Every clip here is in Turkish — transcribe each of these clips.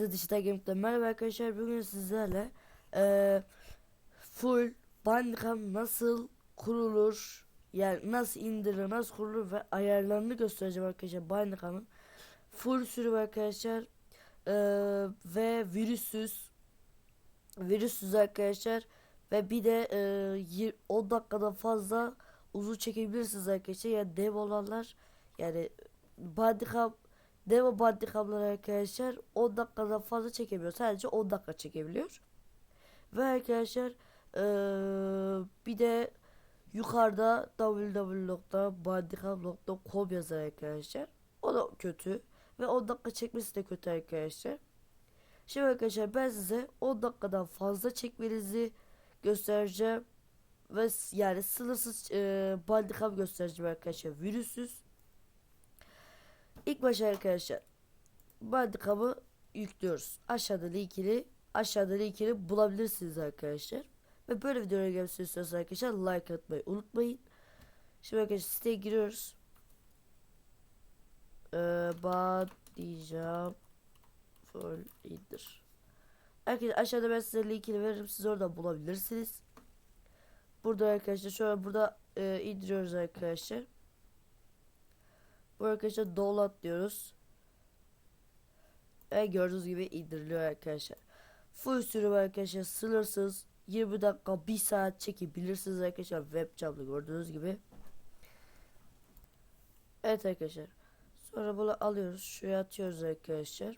Herkese Dijital Gaming'den merhaba arkadaşlar. Bugün sizlerle eee full Bandicam nasıl kurulur, yani nasıl indirilir, nasıl kurulur ve ayarlarını göstereceğim arkadaşlar Bandicam'ın. Full sürüm arkadaşlar eee, ve virüsüz virüsüz arkadaşlar ve bir de yir- 10 dakikadan fazla uzun çekebilirsiniz arkadaşlar. Yani dev olanlar yani Bandicam Demo bandicamları arkadaşlar 10 dakikadan fazla çekemiyor. Sadece 10 dakika çekebiliyor. Ve arkadaşlar eee, bir de yukarıda www.bandicam.com yazar arkadaşlar. O da kötü. Ve 10 dakika çekmesi de kötü arkadaşlar. Şimdi arkadaşlar ben size 10 dakikadan fazla çekmenizi göstereceğim. Ve yani sınırsız eee bandicam göstereceğim arkadaşlar. Virüsüz. İlk başta arkadaşlar Bandicam'ı yüklüyoruz. Aşağıda linkini aşağıda linkini bulabilirsiniz arkadaşlar. Ve böyle videolara gelmesini istiyorsanız arkadaşlar like atmayı unutmayın. Şimdi arkadaşlar siteye giriyoruz. Ee, Bandicam full indir. Arkadaşlar aşağıda ben size linkini veririm. Siz oradan bulabilirsiniz. Burada arkadaşlar şöyle burada e, indiriyoruz arkadaşlar. Bu arkadaşlar download diyoruz. Ve gördüğünüz gibi indiriliyor arkadaşlar. Full sürüm arkadaşlar sınırsız 20 dakika 1 saat çekebilirsiniz arkadaşlar web camda gördüğünüz gibi. Evet arkadaşlar. Sonra bunu alıyoruz. Şuraya atıyoruz arkadaşlar.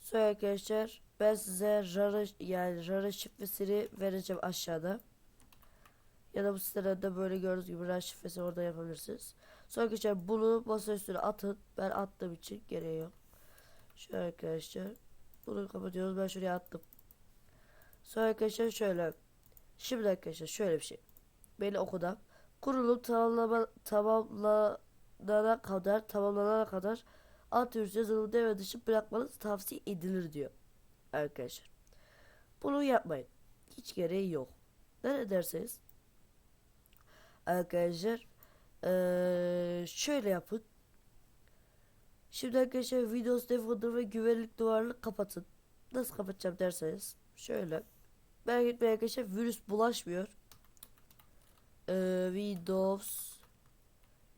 Sonra arkadaşlar ben size rara yani rara şifresini vereceğim aşağıda. Ya da bu sitelerde böyle gördüğünüz gibi rara şifresi orada yapabilirsiniz. Sonra arkadaşlar bunu masa üstüne atın. Ben attığım için gereği yok. Şöyle arkadaşlar. Bunu kapatıyoruz. Ben şuraya attım. Sonra arkadaşlar şöyle. Şimdi arkadaşlar şöyle bir şey. Beni okuda. Kurulum tamamlama, tamamlanana kadar tamamlanana kadar antivirüs yazılımı devre dışı bırakmanız tavsiye edilir diyor. Arkadaşlar. Bunu yapmayın. Hiç gereği yok. Ne derseniz. Arkadaşlar ee, şöyle yapın. Şimdi arkadaşlar Windows Defender ve güvenlik duvarını kapatın. Nasıl kapatacağım derseniz şöyle. Merak etmeyin arkadaşlar virüs bulaşmıyor. Ee, Windows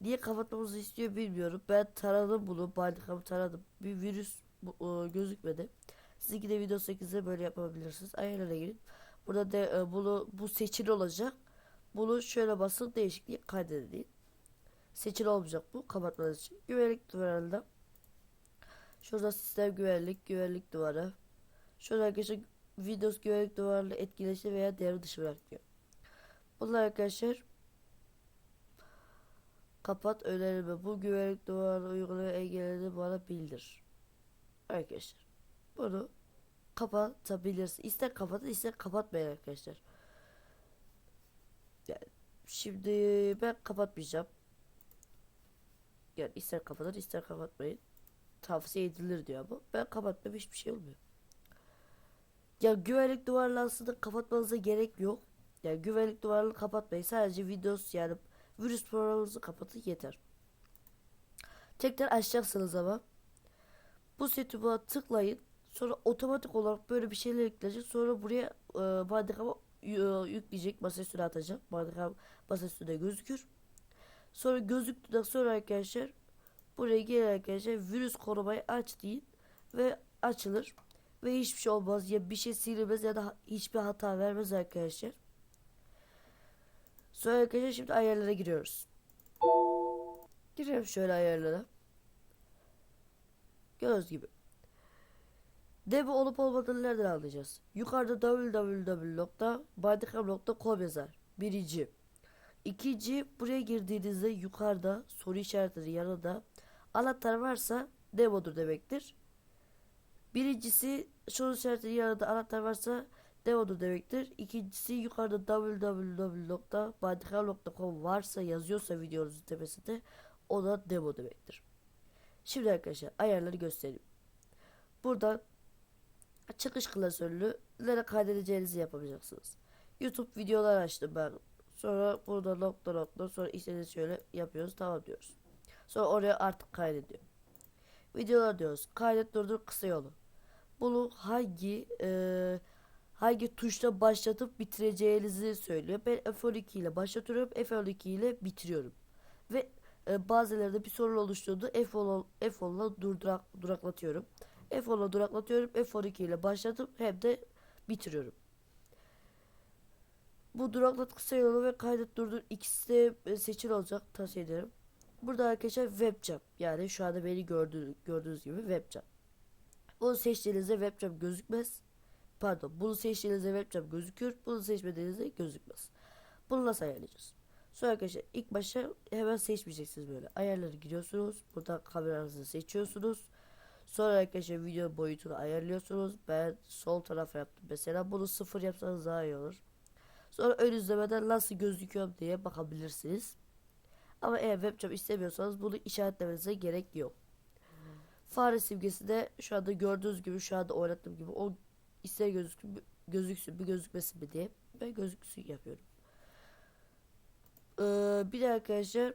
Niye kapatmamızı istiyor bilmiyorum. Ben taradım bunu. Bandicam'ı taradım. Bir virüs e, gözükmedi. Sizinki de Windows 8'de böyle yapabilirsiniz. Ayarlara girin. Burada de, e, bunu bu seçili olacak. Bunu şöyle basın değişikliği kaydedin. Seçili olmayacak bu kapatmanız için. Güvenlik duvarında. Şurada sistem güvenlik, güvenlik duvarı. Şurada arkadaşlar Windows güvenlik duvarıyla etkileşti veya devre dışı bırakıyor. Bunlar arkadaşlar kapat önerimi. Bu güvenlik duvarını uygulaya engellerini bana bildir. Arkadaşlar bunu kapatabilirsin. İster kapatın ister kapatmayın arkadaşlar. Yani şimdi ben kapatmayacağım. Yani ister kapatın ister kapatmayın. Tavsiye edilir diyor bu. Ben kapatmam hiçbir şey olmuyor. Ya güvenlik duvarını aslında kapatmanıza gerek yok. Ya güvenlik duvarını kapatmayın. Sadece Windows yani virüs programınızı kapatın yeter. Tekrar açacaksınız ama. Bu setup'a tıklayın. Sonra otomatik olarak böyle bir şeyler ekleyecek. Sonra buraya e, Bandicam'a y- yükleyecek. Masa üstüne atacak. Bandicam masa üstünde gözükür. Sonra gözüktükten sonra arkadaşlar buraya gelin arkadaşlar virüs korumayı aç deyin ve açılır ve hiçbir şey olmaz ya bir şey silinmez ya da hiçbir hata vermez arkadaşlar. Sonra arkadaşlar şimdi ayarlara giriyoruz. Girelim şöyle ayarlara. Göz gibi. Demo olup olmadığını nereden anlayacağız? Yukarıda www.bandicam.com yazar. Birinci. İkinci buraya girdiğinizde yukarıda soru işaretleri yanında anahtar varsa demodur demektir. Birincisi soru işaretleri yanında anahtar varsa demodur demektir. İkincisi yukarıda www.bandicam.com varsa yazıyorsa videonuzun tepesinde o da demo demektir. Şimdi arkadaşlar ayarları göstereyim. Buradan çıkış klasörlü nereye kaydedeceğinizi yapacaksınız. YouTube videolar açtım ben. Sonra burada nokta nokta sonra istediğiniz şöyle yapıyoruz tamam diyoruz. Sonra oraya artık kaydediyor. Videolar diyoruz. Kaydet durdur kısa yolu. bunu hangi e, hangi tuşla başlatıp bitireceğinizi söylüyor. Ben F12 ile başlatıyorum, F12 ile bitiriyorum. Ve e, bazılarında bir sorun oluştuğunda F10 F10'la durdurak, duraklatıyorum. F10'la duraklatıyorum, F12 ile başlatıp hem de bitiriyorum. Bu duraklat kısa yolu ve kaydet durdur ikisi de e, seçili olacak tavsiye ederim. Burada arkadaşlar webcam yani şu anda beni gördüğünüz, gördüğünüz gibi webcam. Bunu seçtiğinizde webcam gözükmez. Pardon bunu seçtiğinizde webcam gözükür. Bunu seçmediğinizde gözükmez. Bunu nasıl ayarlayacağız? Sonra arkadaşlar ilk başta hemen seçmeyeceksiniz böyle. Ayarları giriyorsunuz. Burada kameranızı seçiyorsunuz. Sonra arkadaşlar video boyutunu ayarlıyorsunuz. Ben sol tarafa yaptım. Mesela bunu sıfır yapsanız daha iyi olur. Sonra ön izlemeden nasıl gözüküyor diye bakabilirsiniz. Ama eğer webcam istemiyorsanız bunu işaretlemenize gerek yok. Fare simgesi de şu anda gördüğünüz gibi şu anda oynattığım gibi o ister gözüksün, gözüksün bir gözükmesin mi diye ben gözüksün yapıyorum. Ee, bir de arkadaşlar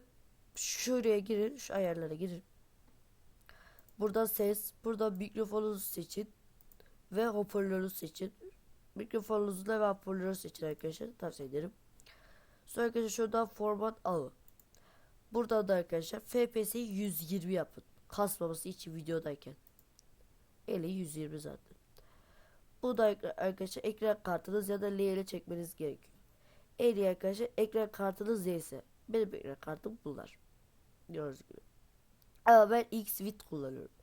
şuraya girin şu ayarlara girin. Burada ses, burada mikrofonunuzu seçin ve hoparlörü seçin. Mikrofonunuzu ve hoparlörü seçin arkadaşlar tavsiye ederim. Sonra arkadaşlar şuradan format alın. Burada da arkadaşlar FPS'yi 120 yapın. Kasmaması için videodayken. Eli 120 zaten. Bu da arkadaşlar ekran kartınız ya da L ile çekmeniz gerekiyor. Eli arkadaşlar ekran kartınız ise benim ekran kartım bunlar. Gördüğünüz gibi. Ama ben X-Vit kullanıyorum.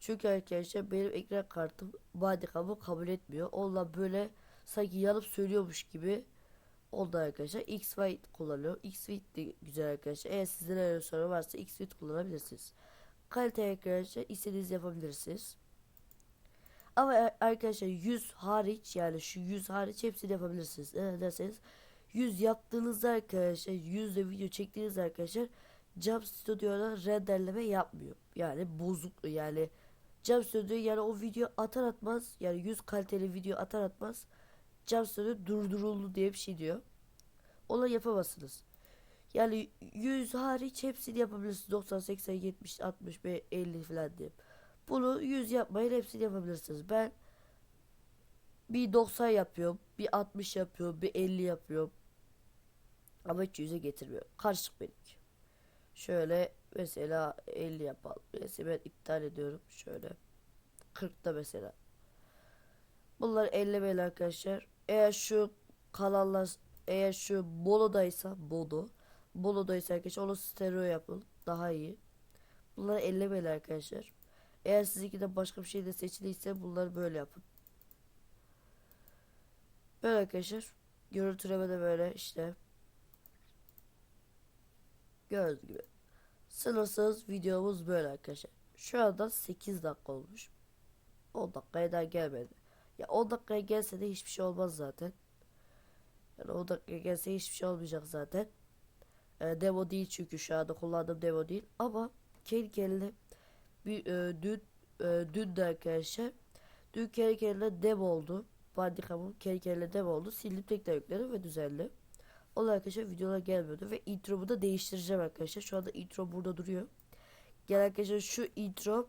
Çünkü arkadaşlar benim ekran kartım bodycam'ı kabul etmiyor. Onunla böyle sanki yanıp söylüyormuş gibi oldu arkadaşlar. X-Vit kullanıyor. X-Vit de güzel arkadaşlar. Eğer sizde öyle sorun varsa X-Vit kullanabilirsiniz. Kalite arkadaşlar istediğiniz yapabilirsiniz. Ama arkadaşlar 100 hariç yani şu 100 hariç hepsini yapabilirsiniz. Ne derseniz 100 yaptığınızda arkadaşlar 100 de video çektiğiniz arkadaşlar Jump Studio'da renderleme yapmıyor. Yani bozuk yani Jump Studio yani o video atar atmaz yani 100 kaliteli video atar atmaz Jump Studio durduruldu diye bir şey diyor. Ona yapamazsınız. Yani 100 hariç hepsini yapabilirsiniz. 90, 80, 70, 60 ve 50 falan diye. Bunu 100 yapmayın hepsini yapabilirsiniz. Ben bir 90 yapıyorum, bir 60 yapıyorum, bir 50 yapıyorum. Ama hiç 100'e getirmiyor. Karışık benimki. Şöyle mesela 50 yapalım. Mesela ben iptal ediyorum. Şöyle 40'ta mesela. Bunlar ellemeyin arkadaşlar. Eğer şu kanallar eğer şu Bolo'daysa Bodo Bolo'daysa arkadaşlar onu stereo yapın. Daha iyi. Bunları ellemeyin arkadaşlar. Eğer sizinki de başka bir şey de seçiliyse bunları böyle yapın. Böyle arkadaşlar. Görüntüleme de böyle işte. Gördüğünüz gibi. Sınırsız videomuz böyle arkadaşlar. Şu anda 8 dakika olmuş. 10 dakikaya daha gelmedi. Ya 10 dakikaya gelse de hiçbir şey olmaz zaten. Yani 10 dakikaya gelse hiçbir şey olmayacak zaten. E, demo değil çünkü şu anda kullandığım demo değil. Ama kendi kendine bir e, dün e, dün de arkadaşlar dün kendi kendine demo oldu. Bandicam'ın kendi kendine demo oldu. Sildim tekrar yükledim ve düzenli. Onlar arkadaşlar videolar gelmiyordu ve intromu da değiştireceğim arkadaşlar. Şu anda intro burada duruyor. Gel arkadaşlar şu intro.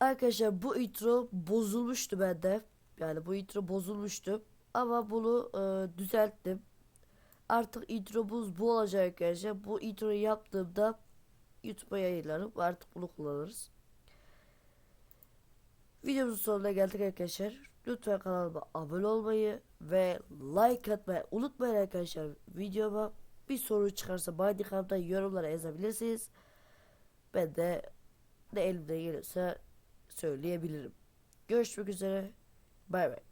Arkadaşlar bu intro bozulmuştu bende. Yani bu intro bozulmuştu. Ama bunu e, düzelttim. Artık intromuz bu olacak arkadaşlar. Bu introyu yaptığımda YouTube'a yayınlarım. Artık bunu kullanırız. Videomuzun sonuna geldik arkadaşlar. Lütfen kanalıma abone olmayı ve like atmayı unutmayın arkadaşlar. Videoma bir soru çıkarsa Bandicam'da yorumlara yazabilirsiniz. Ben de ne elimde gelirse söyleyebilirim. Görüşmek üzere. Bay bay.